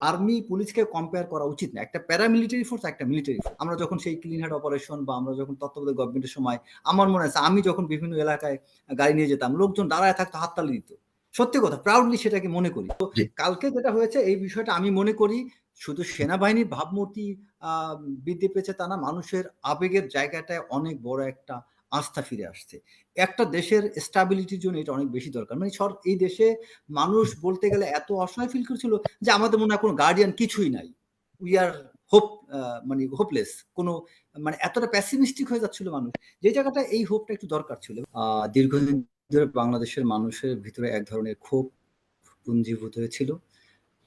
Army পুলিশকে compare করা উচিত না। একটা প্যারামিলিটারি ফোর্স একটা মিলিটারি ফোর্স আমরা যখন সেই ক্লিন হেড অপারেশন বা আমরা যখন তত্ত্বাবধায়ক গভর্নমেন্টের সময় আমার মনে আছে আমি যখন বিভিন্ন এলাকায় গাড়ি নিয়ে যেতাম লোকজন দাঁড়ায় থাকতো হাততালি দিত। সত্যি কথা প্রাউডলি সেটাকে মনে করি। তো কালকে যেটা হয়েছে এই বিষয়টা আমি মনে করি শুধু সেনাবাহিনীর ভাবমূর্তি বৃদ্ধি পেয়েছে তা না মানুষের আবেগের জায়গাটায় অনেক বড় একটা আস্থা ফিরে আসছে। একটা দেশের স্টাবিলিটির জন্য এটা অনেক বেশি দরকার। মানে সর, এই দেশে মানুষ বলতে গেলে এত অসহায় ফিল করছিল যে আমাদের মনে হয় কোনো গার্ডিয়ান কিছুই নাই। উই আর হোপ মানে হোপলেস কোনো মানে এতটা প্যাসিমিস্টিক হয়ে যাচ্ছিল মানুষ। যে জায়গাটা এই হোপটা একটু দরকার ছিল। দীর্ঘদিন ধরে বাংলাদেশের মানুষের ভিতরে এক ধরনের ক্ষোভ পুঞ্জীভূত হয়েছিল।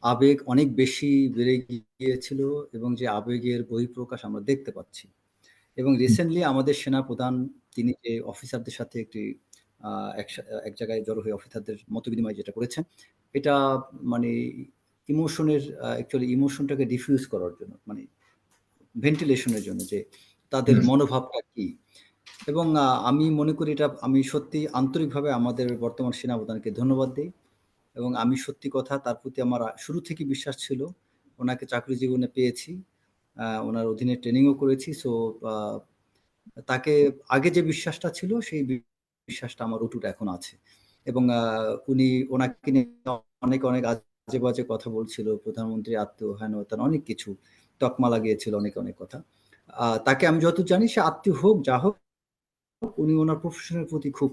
আবেগ অনেক বেশি বেড়ে গিয়েছিল এবং যে আবেগের বহিঃপ্রকাশ আমরা দেখতে পাচ্ছি। এবং রিসেন্টলি আমাদের সেনা প্রধান তিনি যে অফিসারদের সাথে একটি এক জায়গায় জড়ো হয়ে অফিসারদের মত বিনিময় যেটা করেছেন এটা মানে ইমোশনের অ্যাকচুয়ালি ইমোশনটাকে ডিফিউজ করার জন্য মানে ভেন্টিলেশনের জন্য যে তাদের মনোভাবটা কি। এবং আমি মনে করি এটা আমি সত্যি আন্তরিকভাবে আমাদের বর্তমান সেনাপ্রধানকে ধন্যবাদ দিই এবং আমি সত্যি কথা তার প্রতি আমার শুরু থেকে বিশ্বাস ছিল ওনাকে চাকরি জীবনে পেয়েছি। ওনার অধীনে ট্রেনিংও করেছি সো তাকে আগে যে বিশ্বাসটা ছিল, সেই বিশ্বাসটা আমার অটুট এখন আছে। এবং উনি ওনাকে নিয়ে অনেক অনেক আজে বাজে কথা বলছিল, প্রধানমন্ত্রী আত্মীয় হেন তার অনেক কিছু তকমা লাগিয়েছিল, অনেক অনেক কথা। তাকে আমি যত জানি, সে আত্মীয় হোক, যা হোক, উনি ওনার প্রফেশনের প্রতি খুব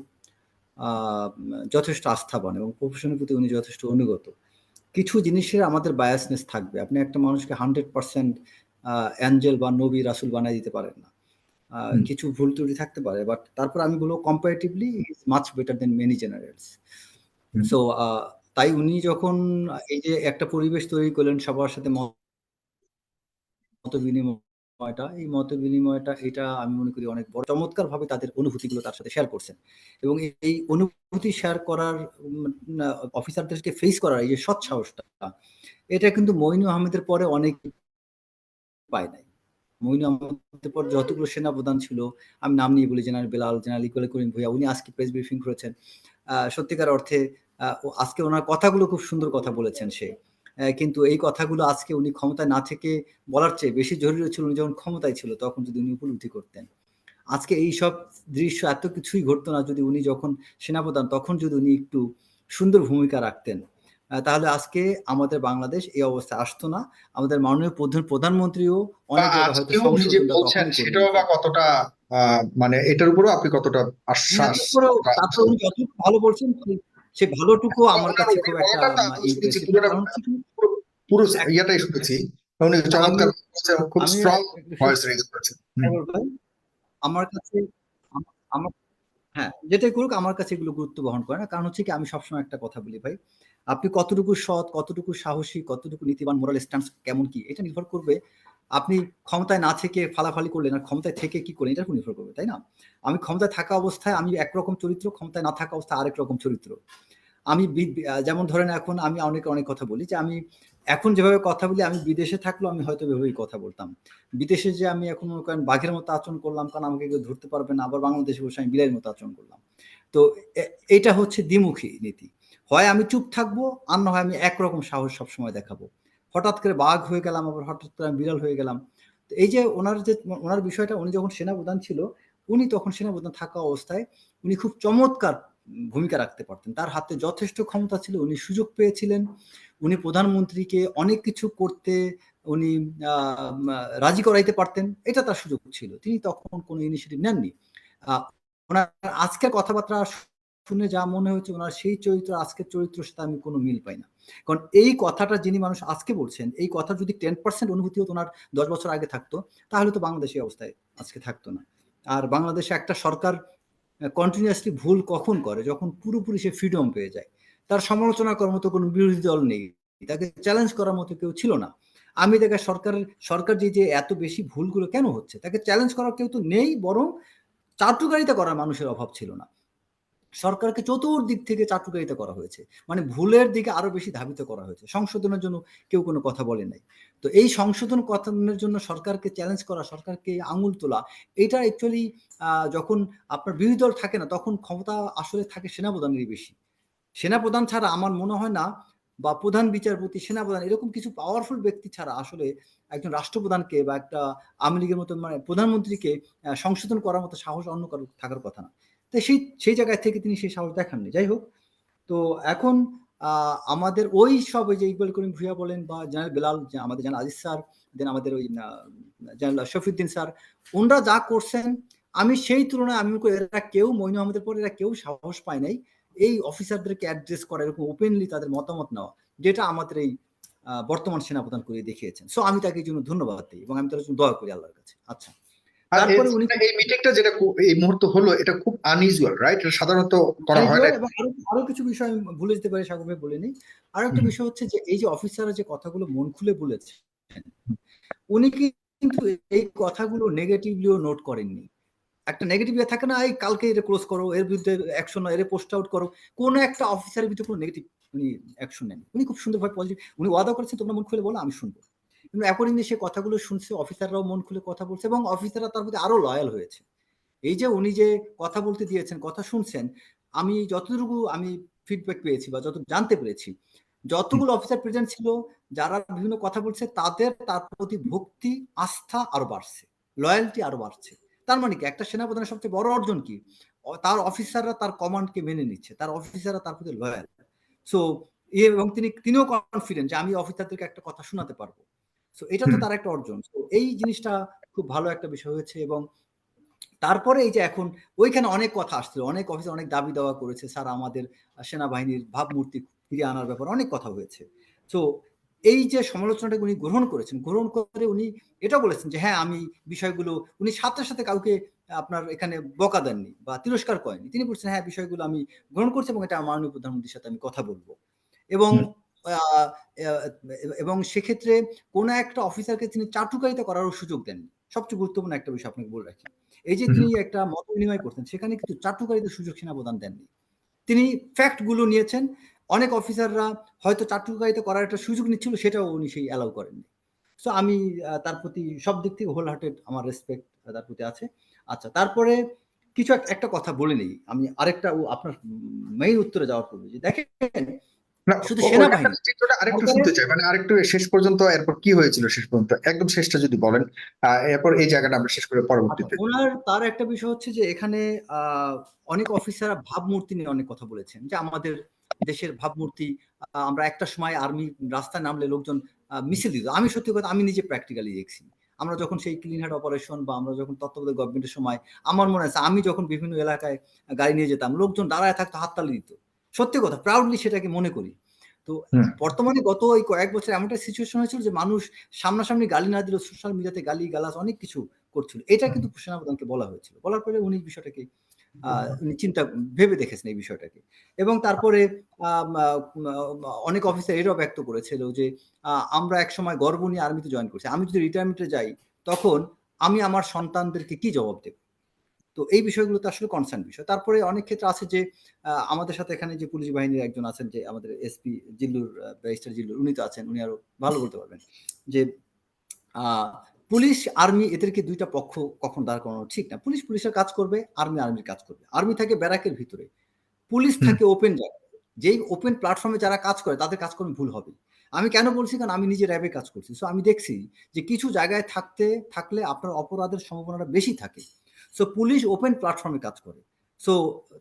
যথেষ্ট আস্থাবান এবং প্রফেশনের প্রতি উনি যথেষ্ট অনুগত। কিছু জিনিসের আমাদের বায়াসনেস থাকবে। আপনি একটা মানুষকে হান্ড্রেড পার্সেন্ট অ্যাঞ্জেল বা নবী রাসুল বানাই দিতে পারেন না। কিছু ভুল ত্রুটি থাকতে পারে বাট তারপর আমি বলব comparatively is much better than many generals so তাই উনি যখন এই যে একটা পরিবেশ তৈরি করলেন সবার সাথে মত বিনিময়টা এই মত বিনিময়টা এটা আমি মনে করি অনেক বড়। চমৎকার ভাবে তাদের অনুভূতিগুলো তার সাথে শেয়ার করছেন। এবং এই অনুভূতি শেয়ার করার অফিসারদেরকে ফেস করার এই যে সৎ সাহসটা এটা কিন্তু মইনু আহমেদের পরে অনেক পায় নাই। আহমেদের পর যতগুলো সেনা প্রধান ছিল, আমি নাম নিয়ে বলি জেনারেল বেলাল, জেনারেল ইকুয়াল করিম ভুইয়া, উনি আজকে প্রেস ব্রিফিং করেছেন। সত্যিকার অর্থে আজকে ওনার কথাগুলো খুব সুন্দর কথা বলেছেন সে। কিন্তু এই কথাগুলো আজকে উনি ক্ষমতায় না থেকে বলার চেয়ে বেশি জরুরি ছিল উনি যখন ক্ষমতায় ছিল, তখন যদি উনি উপলব্ধি করতেন। আজকে এই সব দৃশ্য এত কিছুই ঘটতো না যদি উনি যখন সেনাপ্রধান, তখন যদি উনি একটু সুন্দর ভূমিকা রাখতেন। তাহলে আজকে আমাদের বাংলাদেশ এই অবস্থায় আসতো না। আমাদের মাননীয় প্রধান প্রধানমন্ত্রীও অনেক সেটাও বা কতটা মানে এটার উপরও আপনি কতটা আশ্বাস উনি যতটুকু ভালো বলছেন সে ভালোটুকু আমার কাছে খুব একটা পুরো ইয়াটাই শুনেছি উনি চমৎকার খুব স্ট্রং ভয়েস রেজ করেছেন। আমার কাছে আমার হ্যাঁ যেটাই করুক আমার কাছে এগুলো গুরুত্ব বহন করে না। কারণ হচ্ছে কি আমি সবসময় একটা কথা বলি, ভাই, আপনি কতটুকু সৎ, কতটুকু সাহসী, কতটুকু নীতিবান মোরাল স্ট্যান্স কেমন কি, এটা নির্ভর করবে আপনি ক্ষমতায় না থেকে ফালাফালি করলেন আর ক্ষমতায় থেকে কি করলেন এটার উপর নির্ভর করবে, তাই না? আমি ক্ষমতায় থাকা অবস্থায় আমি একরকম চরিত্র, ক্ষমতায় না থাকা অবস্থায় আরেক রকম চরিত্র। আমি যেমন ধরেন এখন আমি অনেক অনেক কথা বলি যে আমি এখন যেভাবে কথা বলি, আমি বিদেশে থাকলেও আমি হয়তো এভাবেই কথা বলতাম। বিদেশে যে আমি এখন কারণ বাঘের মতো আচরণ করলাম, কারণ আমাকে কেউ ধরতে পারবে না, আবার বাংলাদেশে বসে আমি বিলের মতো আচরণ করলাম। তো এটা হচ্ছে দ্বিমুখী নীতি। হয় আমি চুপ থাকব, আর না হয় আমি একরকম সাহস সবসময় দেখাবো। হঠাৎ করে বাঘ হয়ে গেলাম, আবার হঠাৎ করে আমি বিড়াল হয়ে গেলাম। তো এই যে ওনার যে, ওনার বিষয়টা, উনি যখন সেনাপ্রধান ছিল, উনি তখন সেনাপ্রধান থাকা অবস্থায় উনি খুব চমৎকার ভূমিকা রাখতে পারতেন। তার হাতে যথেষ্ট ক্ষমতা ছিল, উনি সুযোগ পেয়েছিলেন। উনি প্রধানমন্ত্রীকে অনেক কিছু করতে, উনি রাজি করাইতে পারতেন। এটা তার সুযোগ ছিল। তিনি তখন কোনো ইনিশিয়েটিভ নেননি। ওনার আজকের কথাবার্তা শুনে যা মনে হচ্ছে ওনার সেই চরিত্র, আজকের চরিত্রের সাথে আমি কোনো মিল পাই না। কারণ এই কথাটা যিনি মানুষ আজকে বলছেন, এই কথা যদি টেন পার্সেন্ট অনুভূতি হতো, ওনার দশ বছর আগে থাকতো, তাহলে তো বাংলাদেশ এই অবস্থায় আজকে থাকতো না। আর বাংলাদেশে একটা সরকার কন্টিনিউয়াসলি ভুল কখন করে? যখন পুরোপুরি সে ফ্রিডম পেয়ে যায়। তার সমালোচনা করার মতো কোনো বিরোধী দল নেই। তাকে চ্যালেঞ্জ করার মতো কেউ ছিল না। আমি দেখে সরকারের, সরকার যে যে এত বেশি ভুলগুলো কেন হচ্ছে? তাকে চ্যালেঞ্জ করার কেউ তো নেই, বরং চাটুকারিতা করার মানুষের অভাব ছিল না। সরকারকে চতুর্দিক থেকে চাটুকারিতা করা হয়েছে। মানে ভুলের দিকে আরও বেশি ধাবিত করা হয়েছে। সংশোধনের জন্য কেউ কোনো কথা বলে নাই। তো এই সংশোধন কথানের জন্য সরকারকে চ্যালেঞ্জ করা, সরকারকে আঙুল তোলা, এটা অ্যাকচুয়ালি যখন আপনার বিরোধী দল থাকে না, তখন ক্ষমতা আসলে থাকে সেনাপ্রধানেরই বেশি। সেনাপ্রধান ছাড়া আমার মনে হয় না, বা প্রধান বিচারপতি, সেনাপ্রধান এরকম কিছু পাওয়ারফুল ব্যক্তি ছাড়া আসলে একজন রাষ্ট্রপ্রধানকে বা একটা আওয়ামী লীগের মতো মানে প্রধানমন্ত্রীকে সংশোধন করার মতো সাহস অন্য কারও থাকার কথা না। তো সেই সেই জায়গায় থেকে তিনি সেই সাহস দেখাননি। যাই হোক, তো এখন আমাদের ওই সব ওই যে ইকবাল করিম ভুইয়া বলেন বা জেনারেল বেলাল আমাদের জেনারেল আজিজ স্যার দেন আমাদের ওই জেনারেল শফিউদ্দিন স্যার, ওনারা যা করছেন, আমি সেই তুলনায় আমি এরা কেউ মইনু আহমেদের পরে এরা কেউ সাহস পায় নাই। এই অফিসারদেরকে অ্যাড্রেস করা এরকম ওপেনলি তাদের মতামত নেওয়া, যেটা আমাদের এই বর্তমান সেনাপ্রধান করে দেখিয়েছেন। সো আমি তাকে জন্য ধন্যবাদ দিই এবং আমি তার জন্য দোয়া করি আল্লাহর কাছে। আচ্ছা। তারপরে উনি- এই মিটিংটা যেটা এই মুহূর্তে হলো এটা খুব আনইউজুয়াল রাইট এটা সাধারণত করা হয় না এবং আরও আরও কিছু বিষয় আমি ভুলে যেতে পারি সাগর ভাই বলে নেই। আর একটা বিষয় হচ্ছে যে এই যে অফিসাররা যে কথাগুলো মন খুলে বলেছে উনি কিন্তু এই কথাগুলো নেগেটিভলিও নোট করেননি। একটা নেগেটিভ ইয়ে থাকে না এই কালকে এটা ক্লোজ করো এর বিরুদ্ধে অ্যাকশন এর পোস্ট আউট করো। কোন একটা অফিসারের বিরুদ্ধে কোনো নেগেটিভ উনি অ্যাকশন নেন উনি খুব সুন্দরভাবে পজিটিভ উনি ওয়াদা করেছেন তোমরা মন খুলে বলো আমি শুনব। কিন্তু অ্যাকর্ডিংলি সে কথাগুলো শুনছে অফিসাররাও মন খুলে কথা বলছে এবং অফিসাররা তার প্রতি আরও লয়াল হয়েছে। এই যে উনি যে কথা বলতে দিয়েছেন, কথা শুনছেন, আমি যতটুকু আমি ফিডব্যাক পেয়েছি বা যত জানতে পেরেছি, যতগুলো অফিসার প্রেজেন্ট ছিল, যারা বিভিন্ন কথা বলছে, তাদের তার প্রতি ভক্তি, আস্থা আরও বাড়ছে লয়্যালটি আরও বাড়ছে। তার মানে কি? একটা সেনাপ্রধানের সবচেয়ে বড় অর্জন কি? তার অফিসাররা তার কমান্ডকে মেনে নিচ্ছে, তার অফিসাররা তার প্রতি লয়াল সো এবং তিনি, তিনিও কনফিডেন্ট যে আমি অফিসারদেরকে একটা কথা শোনাতে পারব। সো এটা তো তার একটা অর্জন। তো এই জিনিসটা খুব ভালো একটা বিষয় হয়েছে এবং তারপরে এই যে এখন ওইখানে অনেক কথা আসছিল অনেক অফিসার অনেক দাবি দাওয়া করেছে স্যার আমাদের সেনাবাহিনীর ভাবমূর্তি ফিরিয়ে আনার ব্যাপারে অনেক কথা হয়েছে। তো এই যে সমালোচনাটা উনি গ্রহণ করেছেন গ্রহণ করে উনি এটা বলেছেন যে হ্যাঁ আমি বিষয়গুলো উনি সাথে সাথে কাউকে আপনার এখানে বকা দেননি বা তিরস্কার করেননি। তিনি বলছেন হ্যাঁ বিষয়গুলো আমি গ্রহণ করছি এবং এটা মাননীয় প্রধানমন্ত্রীর সাথে আমি কথা বলব। এবং এবং সেক্ষেত্রে কোনো একটা অফিসারকে তিনি চাটুকারিতা করারও সুযোগ দেননি। সবচেয়ে গুরুত্বপূর্ণ একটা বিষয় আপনাকে বলে রাখি। এই যে তিনি একটা মত বিনিময় করতেন সেখানে কিন্তু চাটুকারিতার সুযোগ সেনাপ্রধান দেননি। তিনি ফ্যাক্টগুলো নিয়েছেন অনেক অফিসাররা হয়তো চাটুকারিতা করার একটা সুযোগ নিচ্ছিল সেটাও উনি সেই অ্যালাউ করেননি। সো আমি তার প্রতি সব দিক থেকে হোল হার্টেড আমার রেসপেক্ট তার প্রতি আছে। আচ্ছা তারপরে কিছু একটা কথা বলে নেই। আমি আরেকটা আপনার মেইন উত্তরে যাওয়ার পূর্বে যে দেখেন না, শুধু সেনাবাহিনী। চিত্রটা আরেকটু শুনতে চাই। মানে আরেকটু শেষ পর্যন্ত এরপর কি হয়েছিল শেষ পর্যন্ত? একদম শেষটা যদি বলেন এরপর এই জায়গাটা আমরা শেষ করে পরবর্তীতে। আচ্ছা, ওনার তার একটা বিষয় হচ্ছে যে এখানে অনেক অফিসার ভাবমূর্তি নিয়ে অনেক কথা বলেছেন। যে আমাদের দেশের ভাবমূর্তি আমরা একটা সময় আর্মি রাস্তায় নামলে লোকজন মিছিল দিত। আমি সত্যি কথা আমি নিজে প্র্যাকটিক্যালি দেখছি। আমরা যখন সেই ক্লিন হার্ট অপারেশন বা আমরা যখন তত্ত্বাবধায়ক গভর্নমেন্টের সময় আমার মনে আছে আমি যখন বিভিন্ন এলাকায় গাড়ি নিয়ে যেতাম লোকজন দাঁড়ায় থাকতো হাততালি দিত। সত্যি কথা প্রাউডলি সেটাকে মনে করি। তো বর্তমানে গত এই কয়েক বছর এমন একটা সিচুয়েশন হয়েছিল যে মানুষ সামনাসামনি গালি না দিলেও সোশ্যাল মিডিয়াতে গালি গালাস অনেক কিছু করছিল। এটা কিন্তু সেনাপ্রধানকে বলা হয়েছিল। বলার পরে উনি বিষয়টাকে চিন্তা ভেবে দেখেছেন এই বিষয়টাকে। এবং তারপরে আহ, অনেক অফিসার এটাও ব্যক্ত করেছিল যে আহ, আমরা এক সময় গর্ব নিয়ে আর্মিতে জয়েন করছি। আমি যদি রিটায়ারমেন্টে যাই তখন আমি আমার সন্তানদেরকে কি জবাব দেব? তো এই বিষয়গুলো তো আসলে কনসার্ন বিষয়। তারপরে অনেক ক্ষেত্রে আছে যে আমাদের সাথে এখানে যে পুলিশ বাহিনীর একজন আছেন যে আমাদের এসপি জিল্লুর ব্যারিস্টার জিল্লুর উনি তো আছেন উনি আরও ভালো বলতে পারবেন যে পুলিশ আর্মি এদেরকে দুইটা পক্ষ কখন দাঁড় করানো ঠিক না। পুলিশ পুলিশের কাজ করবে আর্মি আর্মির কাজ করবে। আর্মি থাকে ব্যারাকের ভিতরে। পুলিশ। থাকে ওপেন জায়গায়। যেই ওপেন প্ল্যাটফর্মে যারা কাজ করে তাদের কাজ করলে ভুল হবে। আমি কেন বলছি? কারণ আমি নিজে র্যাবে কাজ করছি। সো আমি দেখছি যে কিছু জায়গায় থাকতে থাকলে আপনার অপরাধের সম্ভাবনাটা বেশি থাকে। সো পুলিশ ওপেন প্ল্যাটফর্মে কাজ করে। সো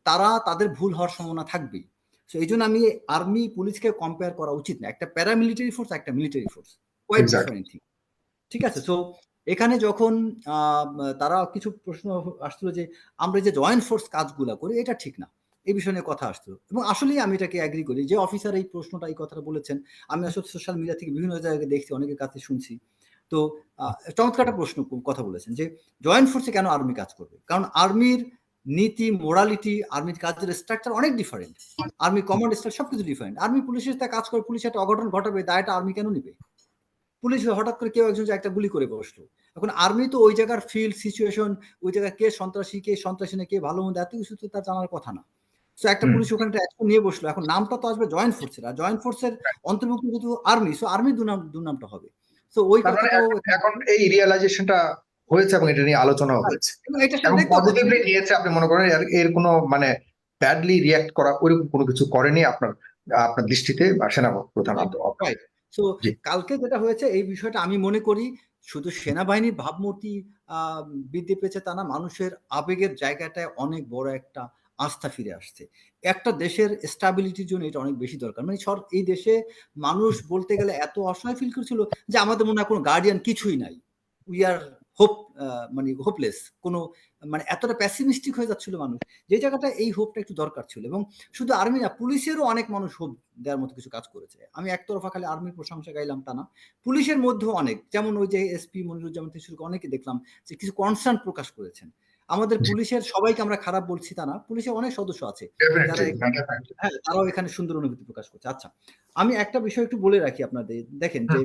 তারা তাদের ভুল হওয়ার সম্ভাবনা থাকবেই। সো এই জন্য আমি আর্মি পুলিশকে কম্পেয়ার করা উচিত না। একটা প্যারামিলিটারি ফোর্স একটা military force quite different thing ঠিক আছে? সো এখানে যখন আহ, তারা কিছু প্রশ্ন আসছিল যে আমরা যে জয়েন্ট ফোর্স কাজগুলো করি এটা ঠিক না। এই বিষয় নিয়ে কথা আসছিল। এবং আসলেই আমি এটাকে অ্যাগ্রি করি যে অফিসার এই প্রশ্নটা এই কথাটা বলেছেন। আমি আসলে সোশ্যাল মিডিয়া থেকে বিভিন্ন জায়গায় দেখছি অনেকের কাছে শুনছি। তো চমৎকার একটা প্রশ্ন কথা বলেছেন যে জয়েন্ট ফোর্সে কেন আর্মি কাজ করবে? কারণ আর্মির নীতি মোরালিটি আর্মির কাজের স্ট্রাকচার অনেক ডিফারেন্ট আর্মি কমান্ড স্ট্রাকচার সবকিছু ডিফারেন্ট আর্মি পুলিশের সাথে কাজ করে পুলিশ একটা অঘটন ঘটাবে দায়টা আর্মি কেন নিবে? পুলিশ হঠাৎ করে কেউ একজন একটা গুলি করে বসল। এখন আর্মি তো ওই জায়গার ফিল্ড সিচুয়েশন ওই জায়গায় কে সন্ত্রাসী কে সন্ত্রাসী না কে ভালো মন্দ এত কিছু তো তার জানার কথা না। তো একটা পুলিশ ওখানে অ্যাকশন নিয়ে বসল। এখন নামটা তো আসবে জয়েন্ট ফোর্সের আর জয়েন্ট ফোর্সের অন্তর্ভুক্ত যেহেতু আর্মি সো আর্মি দুনাম দুনামটা হবে। তো ওই মানে কথাটাও এখন এই রিয়েলাইজেশনটা হয়েছে এবং এটা নিয়ে হয়েছে এবং এবং দেখতে হবে। পজিটিভলি নিয়েছে আপনি মনে করেন এর- কোনো মানে ব্যাডলি রিয়াক্ট করা ওইরকম কোনো কিছু করেনি আপনার আপনার দৃষ্টিতে বা সেনা প্রধান জি। কালকে যেটা হয়েছে এই বিষয়টা আমি মনে করি শুধু সেনাবাহিনীর ভাবমূর্তি আহ, বৃদ্ধি পেয়েছে তা না মানুষের আবেগের জায়গাটায় অনেক বড় একটা আস্থা ফিরে আসছে। একটা দেশের স্টাবিলিটির জন্য এটা অনেক বেশি দরকার। মানে সর, এই দেশে মানুষ বলতে গেলে এত অসহায় ফিল করছিল যে আমাদের মনে হয় কোনো গার্ডিয়ান কিছুই নাই। উই আর হোপ মানে হোপলেস কোনো মানে এতটা প্যাসিমিস্টিক হয়ে যাচ্ছিল মানুষ। যে জায়গাটা এই হোপটা একটু দরকার ছিল এবং শুধু আর্মি না, পুলিশেরও অনেক মানুষ হোপ দেওয়ার মতো কিছু কাজ করেছে। আমি একতরফা খালি আর্মির প্রশংসা গাইলাম তা না। পুলিশের মধ্যেও অনেক। যেমন ওই যে এসপি মনিরুজ্জামান থেকে শুরু অনেকে দেখলাম যে কিছু কনসার্ন প্রকাশ করেছেন। আমাদের পুলিশের সবাইকে আমরা খারাপ বলছি তা না। পুলিশের অনেক সদস্য আছে। হ্যাঁ তারাও এখানে সুন্দর অনুভূতি প্রকাশ করছে। আচ্ছা আমি একটা বিষয় একটু বলে রাখি আপনাদের। দেখেন যে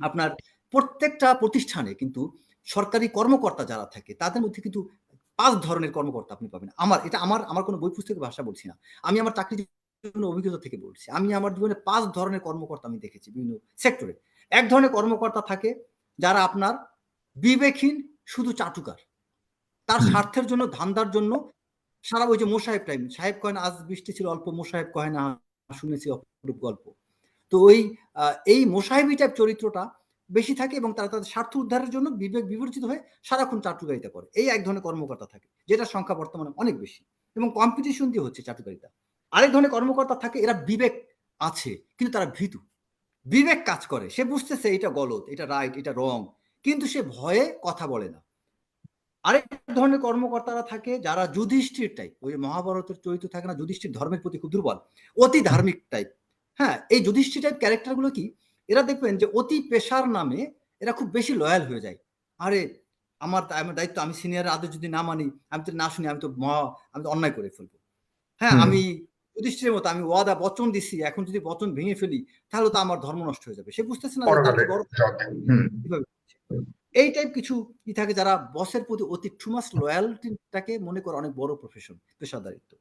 আপনার প্রত্যেকটা প্রতিষ্ঠানে কিন্তু সরকারি কর্মকর্তা যারা থাকে তাদের মধ্যে কিন্তু পাঁচ ধরনের কর্মকর্তা আপনি পাবেন। আমার এটা আমার আমার কোনো বই পুস্তকের ভাষা বলছি না। আমি আমার চাকরি অভিজ্ঞতা থেকে বলছি। আমি আমার জীবনে পাঁচ ধরনের কর্মকর্তা আমি দেখেছি বিভিন্ন সেক্টরে এক ধরনের কর্মকর্তা থাকে যারা আপনার বিবেকহীন শুধু চাটুকার। তার স্বার্থের জন্য ধান্দার জন্য সারা ওই যে মোসাহেব টাইম সাহেব কয় না আজ বৃষ্টি ছিল অল্প মোসাহেব কয় না শুনেছি অপরূপ গল্প। তো ওই এই মোসাহেবি টাইপ চরিত্রটা বেশি থাকে এবং তারা তাদের স্বার্থ উদ্ধারের জন্য বিবেক বিবর্জিত হয়ে সারাক্ষণ চাটুকারিতা করে। এই এক ধরনের কর্মকর্তা থাকে যেটার সংখ্যা বর্তমানে অনেক বেশি এবং কম্পিটিশন দিয়ে হচ্ছে চাটুকারিতা। আরেক ধরনের কর্মকর্তা থাকে এরা বিবেক আছে কিন্তু তারা ভীতু। বিবেক কাজ করে সে বুঝতেছে এটা গলত এটা রাইট এটা রং কিন্তু সে ভয়ে কথা বলে না। আরেক ধরনের কর্মকর্তারা থাকে যারা যুধিষ্ঠির টাইপ ওই মহাভারতের চরিত্র থাকে না যুধিষ্ঠির ধর্মের প্রতি খুব দুর্বল অতি ধার্মিক টাইপ হ্যাঁ এই যুধিষ্ঠির টাইপ ক্যারেক্টারগুলো কি? এরা দেখবেন যে অতি পেশার নামে এরা খুব বেশি লয়াল হয়ে যায়। আরে আমার আমার দায়িত্ব আমি সিনিয়র আদেশ যদি না মানি আমি তো না শুনি আমি তো মহা আমি তো অন্যায় করে ফেলব। হ্যাঁ আমি যুধিষ্ঠিরের মতো আমি ওয়াদা বচন দিছি এখন যদি বচন ভেঙে ফেলি তাহলে তো আমার ধর্ম নষ্ট হয়ে যাবে। সে বুঝতেছে না এই টাইপ কিছু ই থাকে যারা বসের প্রতি অতি ঠুমাস লয়ালটিটাকে মনে করে অনেক বড় প্রফেশন পেশাদারিত্ব।